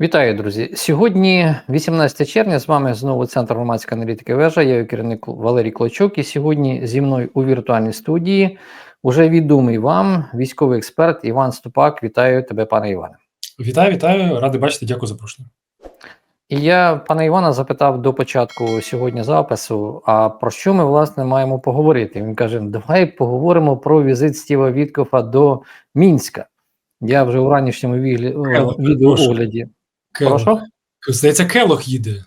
Вітаю, друзі. Сьогодні, 18 червня, з вами знову Центр громадської аналітики вежа. Я його керівник Валерій Клочок. І сьогодні зі мною у віртуальній студії уже відомий вам військовий експерт Іван Ступак. Вітаю тебе, пане Іване. Вітаю, вітаю, радий бачити. Дякую за запрошення. І я пана Івана запитав до початку сьогодні запису: а про що ми власне маємо поговорити? Він каже: Давай поговоримо про візит Стіва Віткофа до Мінська. Я вже у ранішньому відеоогляді. Прошу? Здається, Келох їде.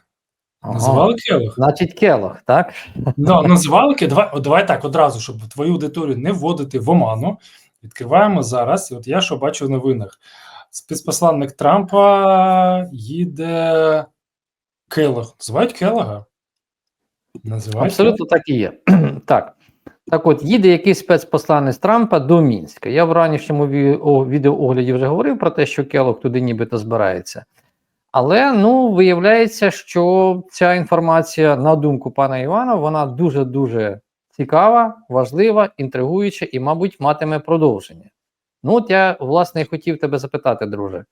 Ага. Називали Келох? Значить, Келох, так? Да, називали Давай, давай так одразу, щоб твою аудиторію не вводити в оману. Відкриваємо зараз. І от я що бачу в новинах. Спецпосланник Трампа їде Келох. Називають Келога? Називають Абсолютно так і є. так. Так от, їде якийсь спецпосланець Трампа до Мінська. Я в ранішньому відеоогляді вже говорив про те, що Келох туди нібито збирається. Але ну, виявляється, що ця інформація, на думку пана Івана, вона дуже-дуже цікава, важлива, інтригуюча і, мабуть, матиме продовження. Ну, от я, власне, хотів тебе запитати, друже.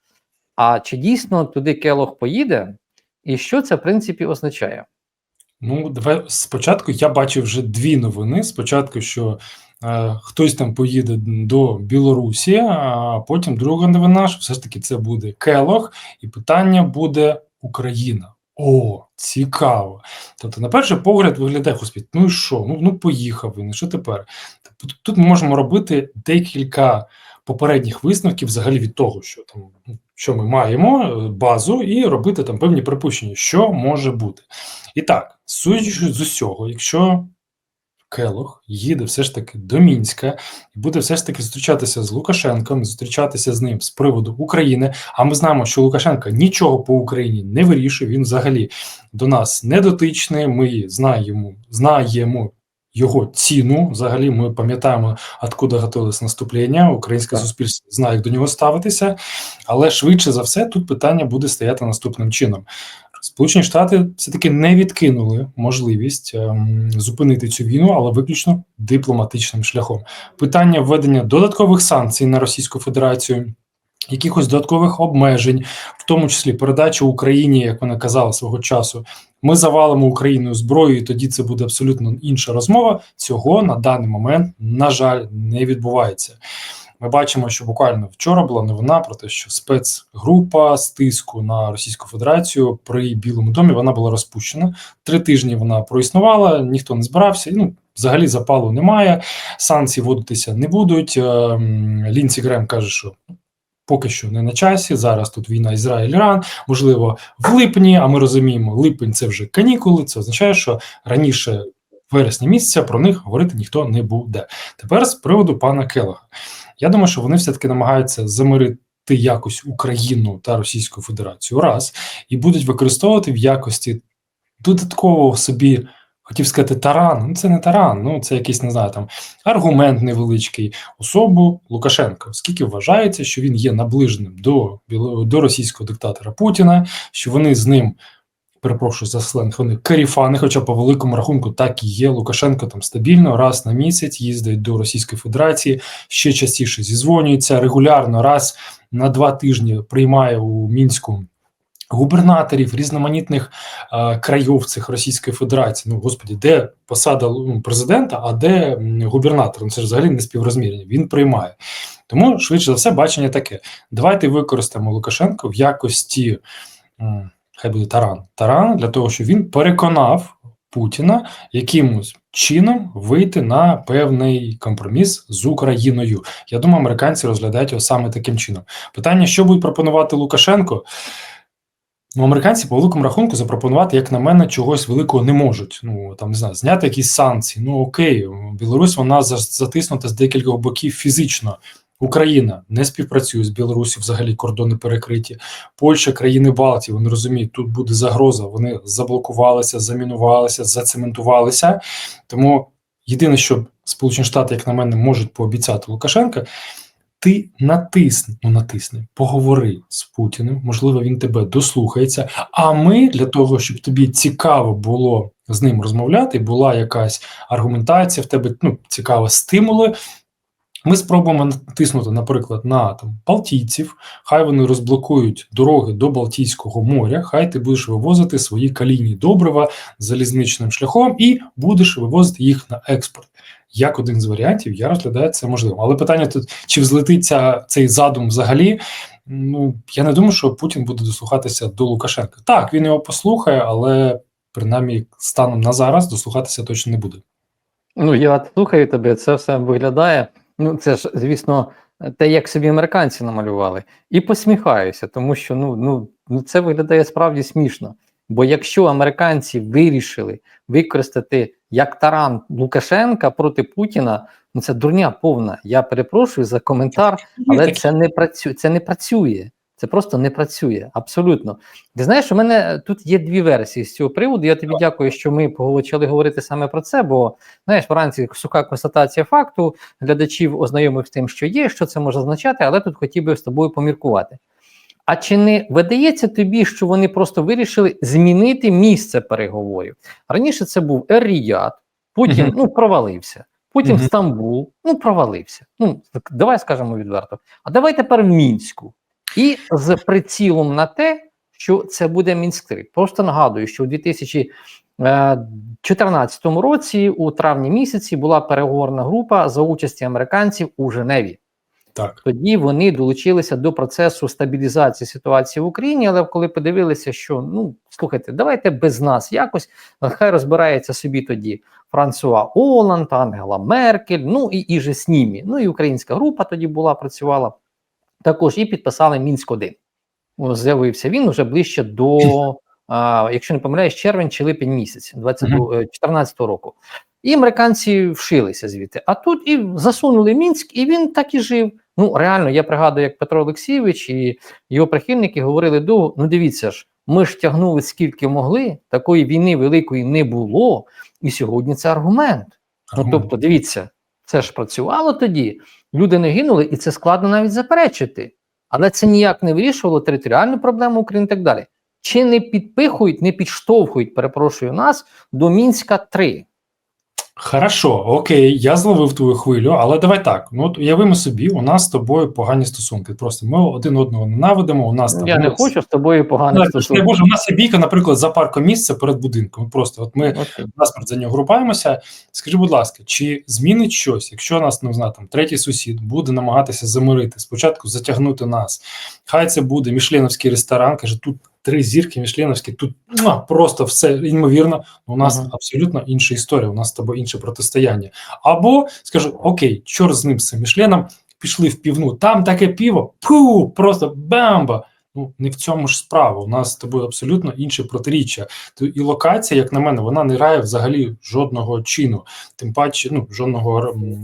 А чи дійсно туди Келох поїде, і що це, в принципі, означає? Ну, давай спочатку я бачив вже дві новини. Спочатку, що хтось там поїде до Білорусі, а потім друга новина, що все ж таки це буде Келох, і питання буде Україна. О, цікаво. Тобто, на перший погляд виглядає господи, ну і що? Ну, ну поїхав він, і що тепер? Тобто, тут ми можемо робити декілька попередніх висновків взагалі від того, що там що ми маємо, е, базу, і робити там певні припущення, що може бути. І так, судячи з усього, якщо Келох їде все ж таки до Мінська і буде все ж таки зустрічатися з Лукашенком, зустрічатися з ним з приводу України. А ми знаємо, що Лукашенко нічого по Україні не вирішує. Він взагалі до нас не дотичний. Ми знаємо, знаємо його ціну. Взагалі, ми пам'ятаємо, откуда готувалось наступлення. Українське Так. суспільство знає, як до нього ставитися. Але швидше за все, тут питання буде стояти наступним чином. Сполучені Штати все-таки не відкинули можливість ем, зупинити цю війну, але виключно дипломатичним шляхом. Питання введення додаткових санкцій на Російську Федерацію, якихось додаткових обмежень, в тому числі передачі Україні, як вона казала свого часу. Ми завалимо Україну зброєю, і тоді це буде абсолютно інша розмова. Цього на даний момент, на жаль, не відбувається. Ми бачимо, що буквально вчора була новина про те, що спецгрупа з тиску на Російську Федерацію при Білому домі вона була розпущена. Три тижні вона проіснувала, ніхто не збирався. Ну взагалі запалу немає. Санкції вводитися не будуть. Ем, Лінсі Грем каже, що. Поки що не на часі. Зараз тут війна Ізраїль-Іран, можливо, в липні. А ми розуміємо, липень це вже канікули. Це означає, що раніше вересня місяця про них говорити ніхто не буде. Тепер з приводу пана Келега. Я думаю, що вони все-таки намагаються замирити якось Україну та Російську Федерацію раз і будуть використовувати в якості додаткового собі, хотів сказати, таран. Ну це не таран, ну це якийсь не знаю там аргумент невеличкий особу Лукашенка, оскільки вважається, що він є наближеним до, до російського диктатора Путіна, що вони з ним. Перепрошую за сленг, вони каріфани, хоча по великому рахунку так і є. Лукашенко там стабільно раз на місяць їздить до Російської Федерації, ще частіше зізвонюється регулярно, раз на два тижні приймає у мінську губернаторів різноманітних е, країв цих Російської Федерації. Ну господі, де посада ну, президента, а де губернатор? Ну, це ж взагалі не співрозмірні. Він приймає. Тому швидше за все бачення таке. Давайте використаємо Лукашенко в якості. м, Хай буде таран. Таран для того, щоб він переконав Путіна якимось чином вийти на певний компроміс з Україною. Я думаю, американці розглядають його саме таким чином. Питання, що будуть пропонувати Лукашенко? Ну, американці по великому рахунку запропонувати, як на мене, чогось великого не можуть. Ну там не знаю, зняти якісь санкції. Ну окей, Білорусь вона за- затиснута з декількох боків фізично. Україна не співпрацює з Білорусі, взагалі кордони перекриті. Польща, країни Балтії, вони розуміють, тут буде загроза. Вони заблокувалися, замінувалися, зацементувалися. Тому єдине, що Сполучені Штати, як на мене, можуть пообіцяти Лукашенка, ти натисни, ну натисни, поговори з Путіним. Можливо, він тебе дослухається. А ми для того, щоб тобі цікаво було з ним розмовляти, була якась аргументація в тебе, ну цікаві стимули. Ми спробуємо натиснути, наприклад, на там Балтійців, хай вони розблокують дороги до Балтійського моря, хай ти будеш вивозити свої калійні добрива залізничним шляхом і будеш вивозити їх на експорт. Як один з варіантів, я розглядаю це можливо. Але питання тут, чи взлетиться цей задум взагалі? Ну я не думаю, що Путін буде дослухатися до Лукашенка. Так, він його послухає, але принаймні станом на зараз дослухатися точно не буде. Ну, я слухаю тебе, це все виглядає. Ну, це ж, звісно, те, як собі американці намалювали, і посміхаюся, тому що ну, ну, ну це виглядає справді смішно. Бо якщо американці вирішили використати як таран Лукашенка проти Путіна, ну це дурня повна. Я перепрошую за коментар, але це не працює. Це не працює. Це просто не працює абсолютно. Ти знаєш, у мене тут є дві версії з цього приводу. Я тобі дякую, що ми почали говорити саме про це. Бо знаєш, вранці суха констатація факту глядачів ознайомив з тим, що є, що це може означати, але тут хотів би з тобою поміркувати. А чи не видається тобі, що вони просто вирішили змінити місце переговорів? Раніше це був Ер-Ріяд, потім ну провалився. Потім. Стамбул, ну провалився. Ну давай скажемо відверто. А давай тепер в Мінську. І з прицілом на те, що це буде Мінськ 3 Просто нагадую, що у 2014 році, у травні місяці, була переговорна група за участі американців у Женеві. Так. Тоді вони долучилися до процесу стабілізації ситуації в Україні. Але коли подивилися, що ну слухайте, давайте без нас якось хай розбирається собі тоді Франсуа Оланд, Ангела Меркель, ну і і же з ними. Ну і українська група тоді була, працювала також і підписали Мінськ 1 З'явився він уже ближче до, а, якщо не помиляюсь, червень чи липень місяць 2014 року. І американці вшилися звідти. А тут і засунули Мінськ, і він так і жив. Ну реально, я пригадую, як Петро Олексійович і його прихильники говорили довго: ну дивіться ж, ми ж тягнули скільки могли, такої війни великої не було, і сьогодні це аргумент. Ну тобто, дивіться, це ж працювало тоді. Люди не гинули, і це складно навіть заперечити. Але це ніяк не вирішувало територіальну проблему України і так далі. Чи не підпихують, не підштовхують, перепрошую нас, до Мінська 3 Хорошо, окей, я зловив твою хвилю, але давай так. Ну от уявимо собі, у нас з тобою погані стосунки. Просто ми один одного ненавидимо. У нас там Я не ну, хочу з тобою поганих Ну, не. Боже, у нас є бійка, наприклад, за паркомісце перед будинком. Просто от ми Окей. насмерть за нього групаємося. Скажи, будь ласка, чи змінить щось, якщо нас не знаю, там третій сусід буде намагатися замирити, спочатку затягнути нас? Хай це буде мішленовський ресторан, каже, тут три зірки мішленовські, тут муа, просто все ймовірно. У нас Ага. абсолютно інша історія, у нас з тобою інше протистояння. Або скажу, окей, чорт з ним з цим мішленом, пішли в півну, там таке піво, пу, просто бамба. Ну, не в цьому ж справа. У нас з тобою абсолютно інше протиріччя. І локація, як на мене, вона не грає взагалі жодного чину, тим паче, ну, жодного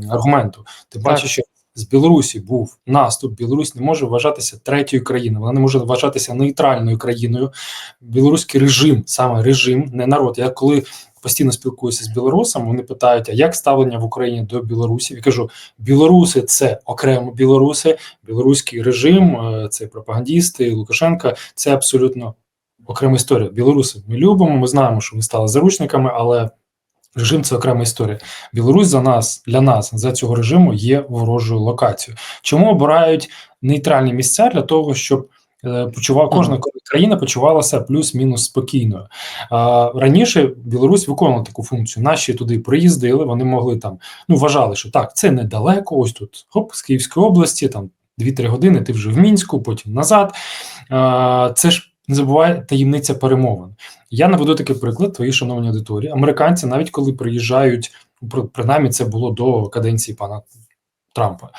аргументу. Тим паче, що з Білорусі був наступ. Білорусь не може вважатися третьою країною, вона не може вважатися нейтральною країною. Білоруський режим, саме режим, не народ. Я коли постійно спілкуюся з білорусами, вони питають, а як ставлення в Україні до білорусів? Я кажу, білоруси це окремо білоруси, білоруський режим, е, це пропагандісти, Лукашенка, це абсолютно окрема історія. Білоруси ми любимо, ми знаємо, що вони стали заручниками, але режим це окрема історія. Білорусь за нас для нас за цього режиму є ворожою локацією. Чому обирають нейтральні місця для того, щоб е, почував кожна країна почувалася плюс-мінус спокійною. А, раніше Білорусь виконувала таку функцію. Наші туди приїздили, вони могли там, ну вважали, що так, це недалеко. Ось тут хоп, з Київської області, там 2-3 години. Ти вже в мінську, потім назад. А, це ж не забувай таємниця перемовин. Я наведу такий приклад, твої шановні аудиторії. Американці, навіть коли приїжджають, принаймні це було до каденції пана Трампа.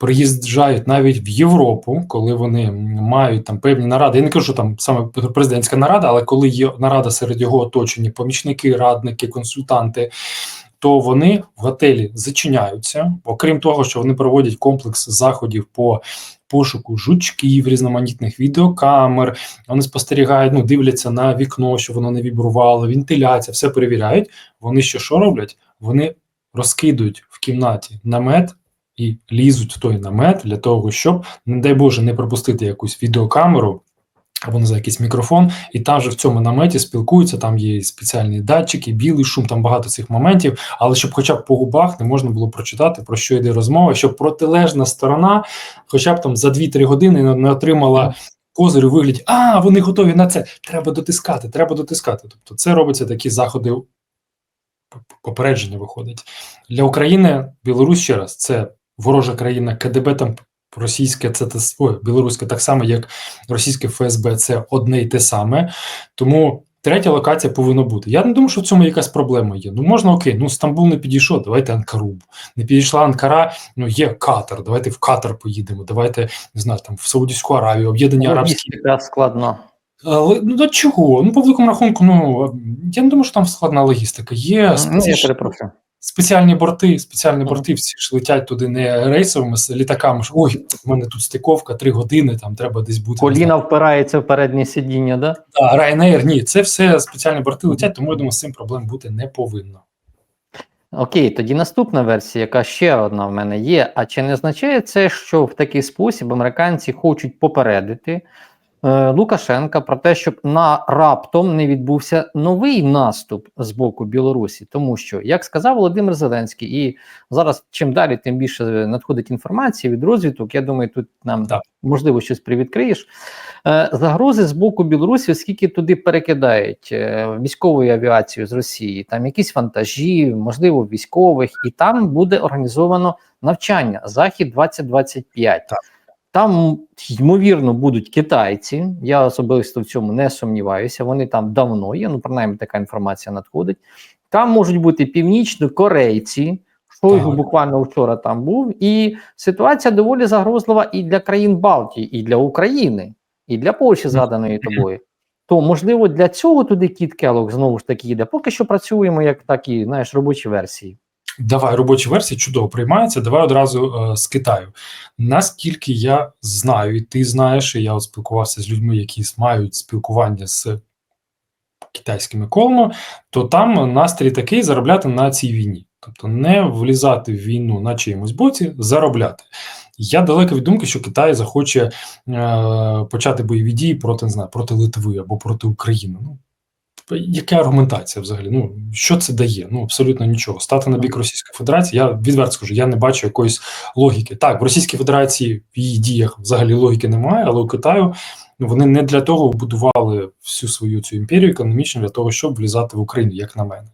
Приїжджають навіть в Європу, коли вони мають там певні наради. Я не кажу, що там саме президентська нарада, але коли є нарада серед його оточення, помічники, радники, консультанти, то вони в готелі зачиняються. Окрім того, що вони проводять комплекс заходів по пошуку жучків, різноманітних відеокамер. Вони спостерігають, ну дивляться на вікно, щоб воно не вібрувало, вентиляція, все перевіряють. Вони що що роблять? Вони розкидують в кімнаті намет і лізуть в той намет для того, щоб, не дай Боже, не пропустити якусь відеокамеру. Або не знаю, якийсь мікрофон, і там же в цьому наметі спілкуються, там є спеціальні датчики, білий шум, там багато цих моментів. Але щоб хоча б по губах не можна було прочитати, про що йде розмова, щоб протилежна сторона, хоча б там за 2-3 години не- отримала козир у вигляді, а вони готові на це. Треба дотискати, треба дотискати. Тобто, це робиться такі заходи попередження виходить для України. Білорусь ще раз це ворожа країна, КДБ там російське, це те білоруське, так само як російське ФСБ, це одне й те саме. Тому третя локація повинна бути. Я не думаю, що в цьому якась проблема є. Ну можна окей, ну Стамбул не підійшов, давайте Анкару. Не підійшла Анкара, ну є Катар. Давайте в Катар поїдемо. Давайте не знаю, там в Саудівську Аравію, об'єднані арабські. Складно. Але ну до чого? Ну по великому рахунку, ну я не думаю, що там складна логістика. Є Ну, я перепрошую. Спеціальні борти, спеціальні борти всі ж летять туди не рейсовими з літаками. що, Ой, в мене тут стиковка, три години, там треба десь бути. Коліна впирається в переднє сидіння, да? Да, Ryanair, ні, це все спеціальні борти летять, тому я думаю, з цим проблем бути не повинно. Окей, тоді наступна версія, яка ще одна в мене є. А чи не означає це, що в такий спосіб американці хочуть попередити Лукашенка про те, щоб на раптом не відбувся новий наступ з боку Білорусі? Тому що, як сказав Володимир Зеленський, і зараз чим далі, тим більше надходить інформація від розвідок. Я думаю, тут нам Так. можливо щось привідкриєш. Е, Загрози з боку Білорусі, оскільки туди перекидають е, військову авіацію з Росії, там якісь вантажі, можливо, військових, і там буде організовано навчання Захід 2025. Так. Там ймовірно будуть китайці. Я особисто в цьому не сумніваюся. Вони там давно є. Ну принаймні така інформація надходить. Там можуть бути північно-корейці. Шойгу буквально вчора там був, і ситуація доволі загрозлива і для країн Балтії, і для України, і для Польщі, згаданої тобою. То можливо для цього туди Кіт Келлог знову ж таки йде. Поки що працюємо як такі, знаєш, робочі версії. Давай робочі версії чудово приймаються. Давай одразу е, з Китаю. Наскільки я знаю, і ти знаєш, і я от спілкувався з людьми, які мають спілкування з китайськими колами, то там настрій такий заробляти на цій війні. Тобто не влізати в війну на чиємусь боці, заробляти. Я далеко від думки, що Китай захоче е, почати бойові дії проти не знаю, проти Литви або проти України. Ну яка аргументація взагалі? Ну що це дає? Ну абсолютно нічого. Стати на бік Російської Федерації. Я відверто скажу, я не бачу якоїсь логіки. Так, в Російській Федерації в її діях взагалі логіки немає, але у Китаю ну вони не для того будували всю свою цю імперію економічно для того, щоб влізати в Україну, як на мене.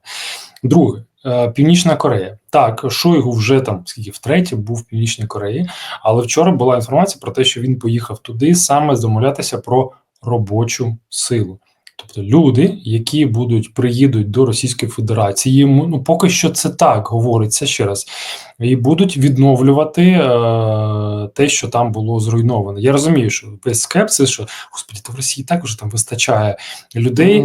Друге, е, Північна Корея. Так, Шойгу вже там скільки втретє був в Північній Кореї, але вчора була інформація про те, що він поїхав туди саме домовлятися про робочу силу. Тобто люди, які будуть приїдуть до Російської Федерації, ну поки що це так говориться ще раз, і будуть відновлювати е, те, що там було зруйновано. Я розумію, що весь скепсис, що господі, то в Росії також там вистачає людей.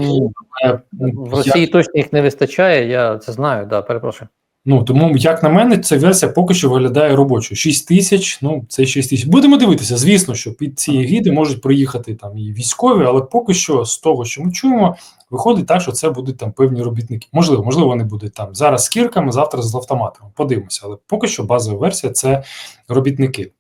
Е, В я- Росії точно їх не вистачає, я це знаю, да, перепрошую. Ну тому, як на мене, ця версія поки що виглядає робочою. 6 тисяч, ну це 6 тисяч. Будемо дивитися. Звісно, що під ці гіди можуть приїхати там і військові, але поки що з того, що ми чуємо, виходить так, що це будуть там певні робітники. Можливо, можливо, вони будуть там зараз з кірками, завтра з автоматами. Подивимося, але поки що базова версія це робітники.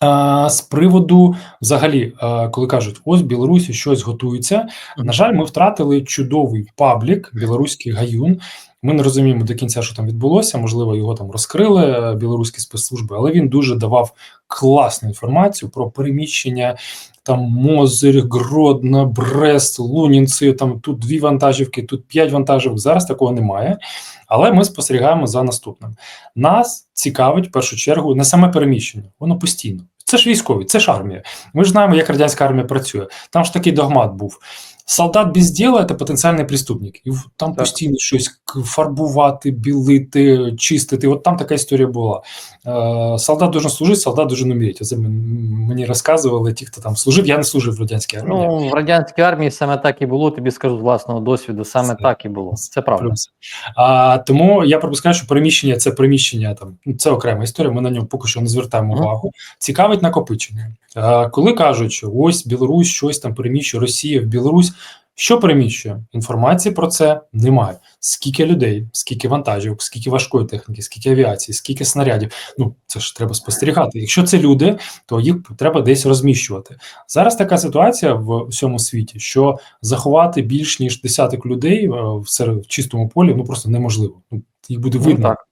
А, з приводу, взагалі, а, коли кажуть, ось в Білорусі щось готується. На жаль, ми втратили чудовий паблік, білоруський гаюн. Ми не розуміємо до кінця, що там відбулося. Можливо, його там розкрили білоруські спецслужби, але він дуже давав класну інформацію про переміщення там Мозир, Гродно, Брест, Лунінці. Там тут дві вантажівки, тут п'ять вантажівок. Зараз такого немає. Але ми спостерігаємо за наступним. Нас цікавить в першу чергу не саме переміщення, воно постійно. Це ж військові, це ж армія. Ми ж знаємо, як радянська армія працює. Там ж такий догмат був. Солдат без діла це потенціальний преступник. І там Так. постійно щось фарбувати, білити, чистити. От там така історія була. Е, солдат должен служити, солдат должен умереть. Це мені розказували ті, хто там служив. Я не служив в радянській армії. Ну, в радянській армії саме так і було, тобі скажу з власного досвіду, саме Це- так і було. Це правда. Плюс. А, тому я припускаю, що переміщення це приміщення там ну, це окрема історія. Ми на нього поки що не звертаємо увагу. Цікавить накопичення. А, коли кажуть, що ось Білорусь щось там переміщує Росія в Білорусь. Що переміщує? Інформації про це немає. Скільки людей, скільки вантажівок, скільки важкої техніки, скільки авіації, скільки снарядів. Ну це ж треба спостерігати. Якщо це люди, то їх треба десь розміщувати. Зараз така ситуація в усьому світі, що заховати більш ніж десяток людей е, в серед чистому полі ну просто неможливо. Ну їх буде Ну, видно. так.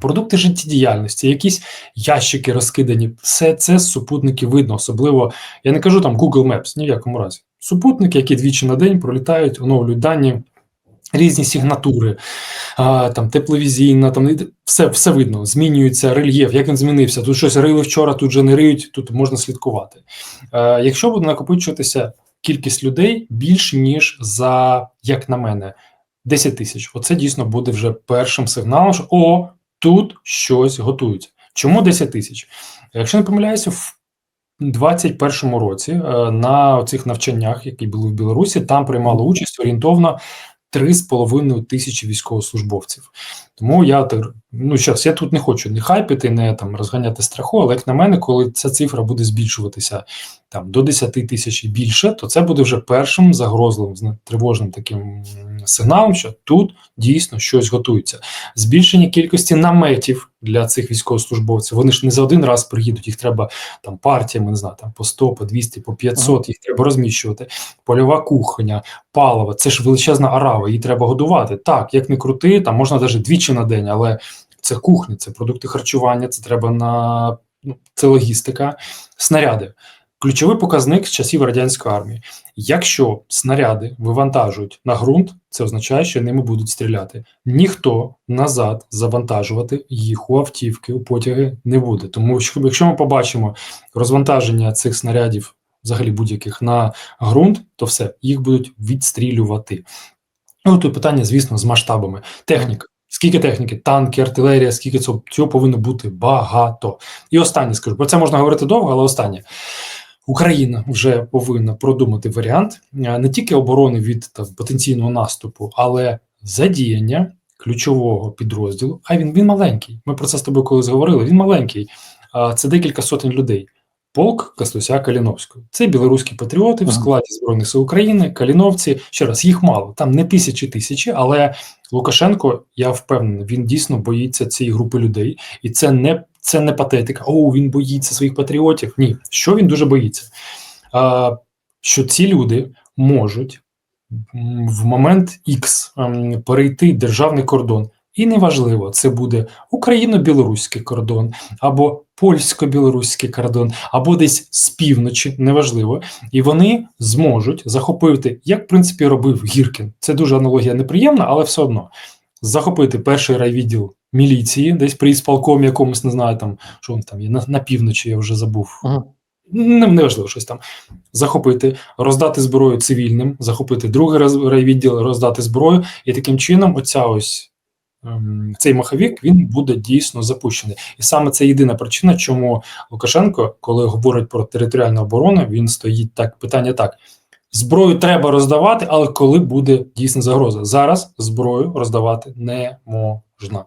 Продукти життєдіяльності, якісь ящики розкидані, все це з супутників видно. Особливо я не кажу там Google Maps, ні в якому разі. Супутники, які двічі на день пролітають, оновлюють дані, різні сигнатури, а, там тепловізійна, там все, все видно. Змінюється рельєф, як він змінився. Тут щось рили вчора, тут же не риють, тут можна слідкувати. Е, якщо буде накопичуватися кількість людей більш ніж за, як на мене, 10 тисяч, оце дійсно буде вже першим сигналом, що о, тут щось готується. Чому 10 тисяч? Якщо не помиляюся, в 21-му році е, на цих навчаннях, які були в Білорусі, там приймало участь орієнтовно 3,5 тисячі військовослужбовців. Тому я ну щас, я тут не хочу не хайпити, не там розганяти страху, але як на мене, коли ця цифра буде збільшуватися там до 10 тисяч і більше, то це буде вже першим загрозливим тривожним таким сигналом, що тут дійсно щось готується. Збільшення кількості наметів для цих військовослужбовців. Вони ж не за один раз приїдуть, їх треба там партіями, не знаю, там по 100, по 200, по 500, їх треба розміщувати. Польова кухня, паливо, це ж величезна арава, її треба годувати. Так, як не крути, там можна навіть двічі на день, але це кухня, це продукти харчування, це треба на ну, це логістика, снаряди. Ключовий показник з часів радянської армії. Якщо снаряди вивантажують на ґрунт, це означає, що ними будуть стріляти. Ніхто назад завантажувати їх у автівки, у потяги не буде. Тому що якщо ми побачимо розвантаження цих снарядів, взагалі будь-яких на ґрунт, то все їх будуть відстрілювати. Ну тут питання, звісно, з масштабами. Техніка. Скільки техніки, танки, артилерія, скільки цього, цього повинно бути багато. І останнє скажу, про це можна говорити довго, але останнє. Україна вже повинна продумати варіант е, не тільки оборони від та, потенційного наступу, але задіяння ключового підрозділу. А він, він маленький. Ми про це з тобою колись говорили. Він маленький. Це декілька сотень людей. Полк Кастуся Каліновського. Це білоруські патріоти в складі Збройних сил України, Каліновці. Ще раз, їх мало. Там не тисячі тисячі, але Лукашенко, я впевнений, він дійсно боїться цієї групи людей, і це не це не патетика. О, він боїться своїх патріотів. Ні, що він дуже боїться? А, що ці люди можуть в момент X ем, перейти державний кордон. І неважливо, це буде україно-білоруський кордон, або польсько-білоруський кордон, або десь з півночі, неважливо. І вони зможуть захопити, як в принципі робив Гіркін. Це дуже аналогія неприємна, але все одно захопити перший райвідділ міліції, десь при ісполкомі якомусь, не знаю, там що він там є на, на півночі, я вже забув. Ага. Не, неважливо щось там. Захопити, роздати зброю цивільним, захопити другий райвідділ, роздати зброю, і таким чином, оця ось цей маховік він буде дійсно запущений. І саме це єдина причина, чому Лукашенко, коли говорить про територіальну оборону, він стоїть так. Питання так: зброю треба роздавати, але коли буде дійсна загроза? Зараз зброю роздавати не можна.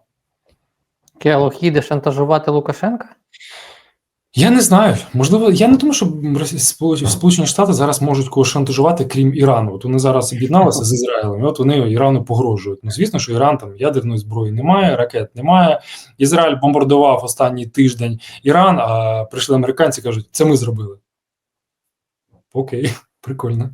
Келох шантажувати Лукашенка? Я не знаю. Можливо, я не думаю, що Сполучені Штати зараз можуть когось шантажувати, крім Ірану. От вони зараз об'єдналися з Ізраїлем, і от вони Ірану погрожують. Ну, звісно, що Іран там ядерної зброї немає, ракет немає. Ізраїль бомбардував останній тиждень Іран, а прийшли американці кажуть, це ми зробили. Окей, прикольно.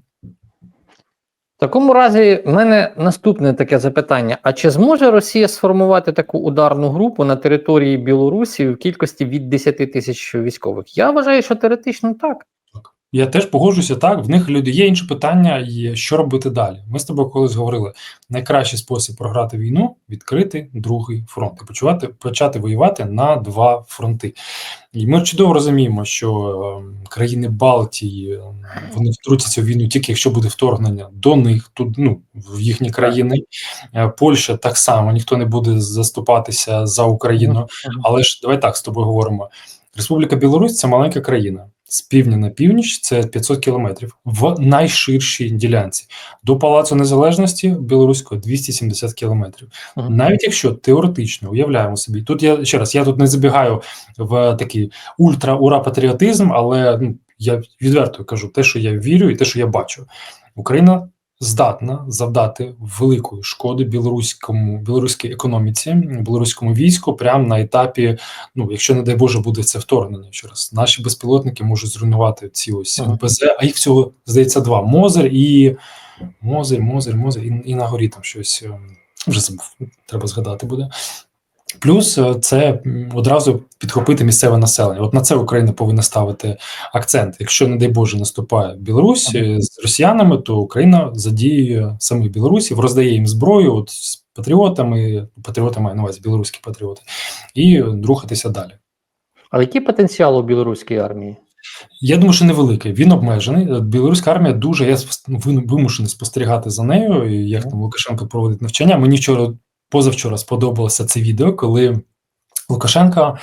Такому разі, в мене наступне таке запитання: а чи зможе Росія сформувати таку ударну групу на території Білорусі в кількості від 10 тисяч військових? Я вважаю, що теоретично так. Я теж погоджуюся так. В них люди є інші питання, і що робити далі. Ми з тобою колись говорили: найкращий спосіб програти війну відкрити другий фронт і почувати почати воювати на два фронти. І ми чудово розуміємо, що ем, країни Балтії ем, вони втрутяться в війну тільки якщо буде вторгнення до них, тут ну в їхні країни. Е, Польща так само ніхто не буде заступатися за Україну. Але ж давай так з тобою говоримо. Республіка Білорусь це маленька країна. З півдня на північ це 500 кілометрів в найширшій ділянці. До Палацу Незалежності Білоруського 270 кілометрів. Мгм. Навіть якщо теоретично уявляємо собі, тут я ще раз, я тут не забігаю в такий ультра-ура-патріотизм, але ну, я відверто кажу те, що я вірю, і те, що я бачу. Україна здатна завдати великої шкоди білоруському білоруській економіці, білоруському війську, прямо на етапі. Ну, якщо не дай Боже, буде це вторгнення. Ще раз наші безпілотники можуть зруйнувати ці ось Ага. А їх всього здається два: Мозер і Мозер, Мозер, Мозер, і, і на горі там щось е, вже забув. Треба згадати буде. Плюс е, це одразу підхопити місцеве населення. От на це Україна повинна ставити акцент. Якщо, не дай Боже, наступає Білорусь е, з росіянами, то Україна задіює самих білорусів, роздає їм зброю от з патріотами, патріотами маю на увазі білоруські патріоти, і рухатися далі. А який потенціал у білоруській армії? Я думаю, що невеликий. Він обмежений. Е, Білоруська армія дуже. Я вимушений спостерігати за нею. Як там Лукашенко проводить навчання. Мені вчора, позавчора сподобалося це відео, коли Лукашенка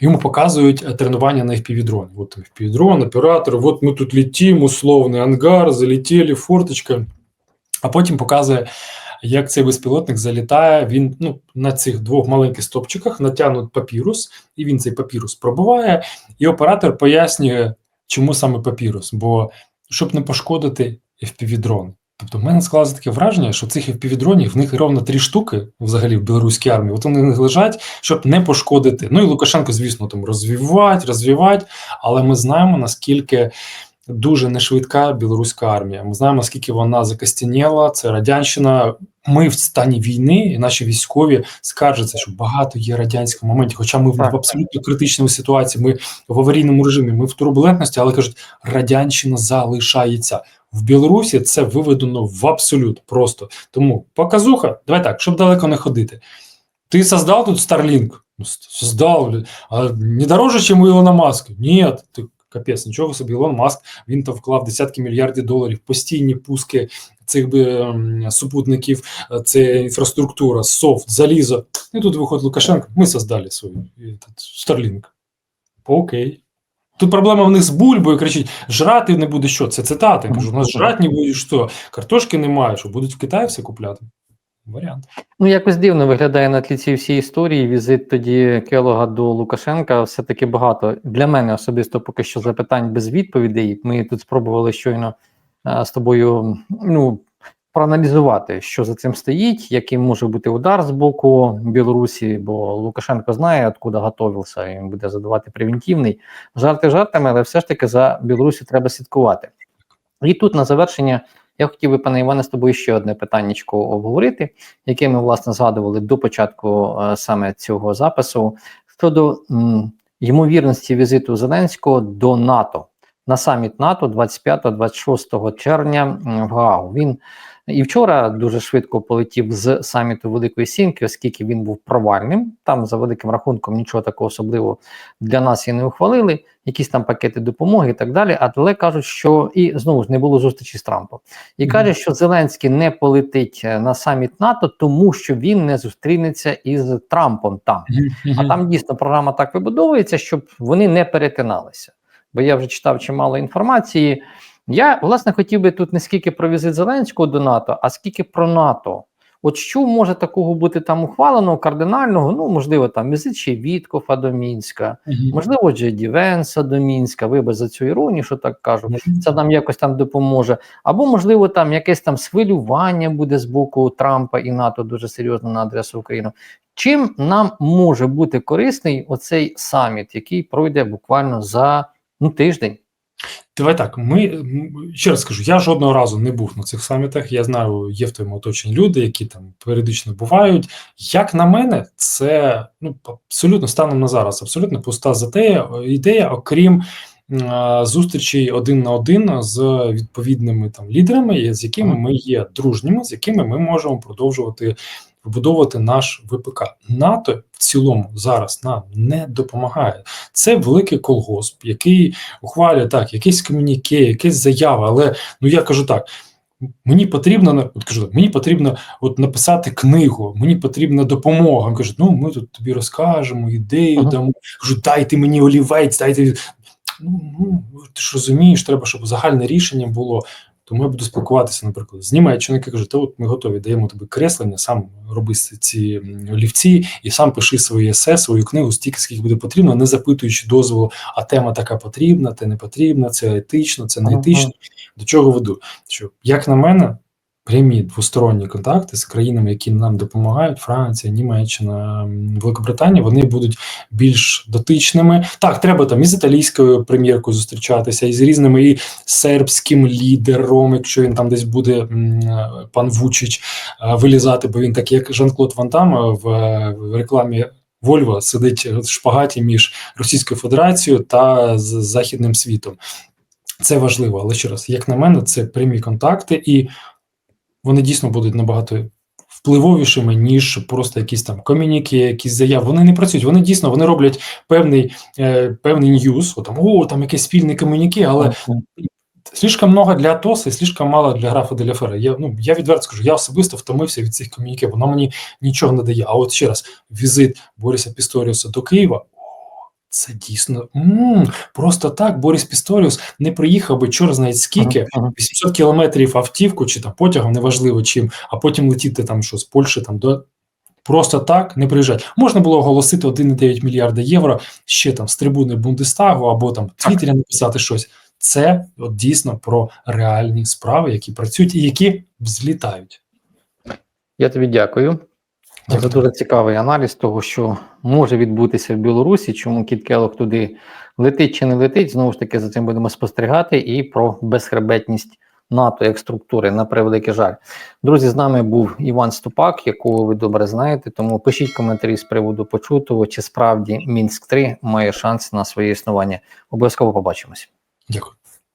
йому показують тренування на FPV-дроні. От FPV-дрон, оператор, от ми тут летим, условний ангар, залетіли, форточка. А потім показує, як цей безпілотник залітає. Він ну, на цих двох маленьких стопчиках натягнуть папірус, і він цей папірус пробиває, і оператор пояснює, чому саме папірус. Бо щоб не пошкодити FPV-дрон. Тобто, в мене склалося таке враження, що цих FPV-дронів в них ровно три штуки взагалі в білоруській армії. От вони лежать, щоб не пошкодити. Ну і Лукашенко, звісно, там розвивати, розвивати, але ми знаємо, наскільки дуже нешвидка білоруська армія. Ми знаємо, наскільки вона закостяніла, це радянщина. Ми в стані війни, і наші військові скаржаться, що багато є радянських моментів. Хоча ми в- Так, в абсолютно критичній ситуації, ми в аварійному режимі, ми в турбулентності, але кажуть, радянщина залишається. В Білорусі це виведено в абсолют просто. Тому показуха, давай так, щоб далеко не ходити. Ти создав тут Starlink? Ну, создав, а не дороже, чем у Ілона Маска? Ні, ти капець, нічого собі Ілон Маск, він там вклав десятки мільярдів доларів, постійні пуски цих би ем, супутників, е, це інфраструктура, софт, залізо. І тут виходить Лукашенко, ми создали свій этот, Starlink. Окей. Тут проблема в них з бульбою, кричить: жрати не буде що? Це цитата. Я кажу, у нас жрати не буде що? Картошки немає, що будуть в Китаї все купляти. Варіант. Ну, якось дивно виглядає на тлі цієї всієї історії. Візит тоді Келога до Лукашенка. Все-таки багато для мене особисто поки що запитань без відповідей. Ми тут спробували щойно а, з тобою ну, проаналізувати, що за цим стоїть, яким може бути удар з боку Білорусі, бо Лукашенко знає, откуда готовився, і буде задавати превентивний. Жарти жартами, але все ж таки за Білорусі треба слідкувати. І тут на завершення я хотів би, пане Іване, з тобою ще одне питаннячко обговорити, яке ми власне згадували до початку е, саме цього запису щодо м, ймовірності візиту Зеленського до НАТО на саміт НАТО 25-26 червня в Гаагу. Він і вчора дуже швидко полетів з саміту Великої Сімки, оскільки він був провальним. Там за великим рахунком нічого такого особливого для нас і не ухвалили. Якісь там пакети допомоги і так далі. Але кажуть, що і знову ж не було зустрічі з Трампом. І каже, що Зеленський не полетить е, на саміт НАТО, тому що він не зустрінеться із Трампом там. А там дійсно програма так вибудовується, щоб вони не перетиналися. Бо я вже читав чимало інформації. Я власне хотів би тут не скільки про візит Зеленського до НАТО, а скільки про НАТО. От що може такого бути там ухвалено кардинального? Ну, можливо, там візит ще Віткофа до Мінська, Мгм. можливо, Джеді Венса до Мінська. Вибач за цю іронію, що так кажу. Це нам якось там допоможе. Або, можливо, там якесь там схвилювання буде з боку Трампа і НАТО дуже серйозно на адресу України. Чим нам може бути корисний оцей саміт, який пройде буквально за ну, тиждень? Давай так. Ми ще раз скажу, я жодного разу не був на цих самітах. Я знаю, є в твоєму оточенні люди, які там періодично бувають. Як на мене, це ну абсолютно станом на зараз, абсолютно пуста затея ідея, окрім е, зустрічей один на один з відповідними там лідерами, з якими ми є дружніми, з якими ми можемо продовжувати вибудовувати наш ВПК. НАТО в цілому зараз нам не допомагає. Це великий колгосп, який ухвалює так, якесь комюніке, якесь заява. Але ну я кажу так. Мені потрібно от кажу, мені потрібно от написати книгу, мені потрібна допомога. Він кажуть, ну ми тут тобі розкажемо, ідею Ага. дамо. Кажу, дайте мені олівець, дайте. Ну, ну ти ж розумієш, треба, щоб загальне рішення було. Тому я буду спілкуватися, наприклад, з Німеччини, яка каже, та от ми готові, даємо тобі креслення, сам роби ці олівці і сам пиши своє есе, свою книгу стільки, скільки буде потрібно, не запитуючи дозволу, а тема така потрібна, те не потрібна, це етично, це не Ага. етично. До чого веду? Що, як на мене, прямі двосторонні контакти з країнами, які нам допомагають: Франція, Німеччина, Великобританія, вони будуть більш дотичними. Так, треба там і з італійською прем'єркою зустрічатися, і з різними і сербським лідером, якщо він там десь буде пан Вучич е, вилізати, бо він так як Жан-Клод Ван Дам е, в, рекламі. Вольво сидить в шпагаті між Російською Федерацією та західним світом. Це важливо, але ще раз, як на мене, це прямі контакти, і вони дійсно будуть набагато впливовішими, ніж просто якісь там комюніки, якісь заяви. Вони не працюють. Вони дійсно вони роблять певний, е, певний ньюз, о, там, о, там якесь спільне комюніки, але слишком много для Атоса і слишком мало для графа Деляфера. Я, ну, я відверто скажу, я особисто втомився від цих комюніке, воно мені нічого не дає. А от ще раз, візит Бориса Пісторіуса до Києва. Це дійсно м, просто так. Борис Пісторіус не приїхав би чор знає скільки, 800 кілометрів автівку чи там потягом, неважливо чим, а потім летіти там що з Польщі там до. Просто так не приїжджати. Можна було оголосити 1,9 мільярда євро ще там з трибуни Бундестагу або там Твіттері написати щось. Це от дійсно про реальні справи, які працюють і які взлітають. Я тобі дякую. Дякую. Це дуже цікавий аналіз того, що може відбутися в Білорусі, чому Кіт Келлог туди летить чи не летить. Знову ж таки, за цим будемо спостерігати і про безхребетність НАТО як структури, на превеликий жаль. Друзі, з нами був Іван Ступак, якого ви добре знаєте. Тому пишіть коментарі з приводу почутого, чи справді Мінськ 3 має шанс на своє існування. Обов'язково побачимось. Дякую.